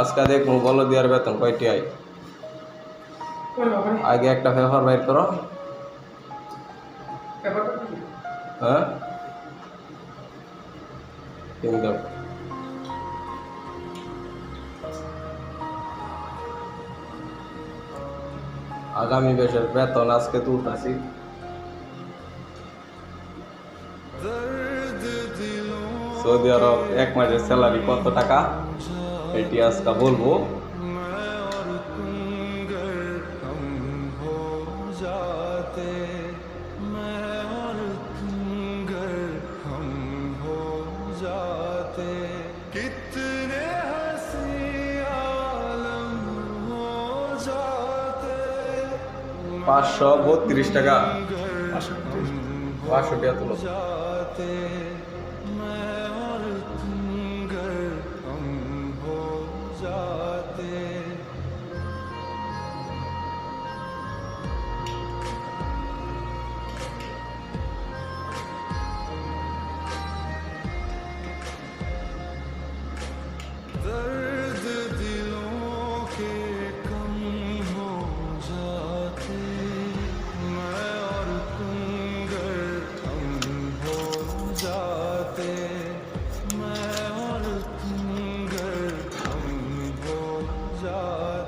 আজকে দেখব বলো দিয়ার বেতন কয়টি আয়? আগে একটা পেপার বাইর করো। হ্যাঁ? আগামী বেশের বেতন আজকে তুলতেছি। সৌদি আরব এক মাসের স্যালারি কত টাকা? इतिहास का बोल वो। पाँच सौ बहुत त्रिश टका। पाँच सौ पाँच सौ रुपया तो लो ter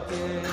Yeah.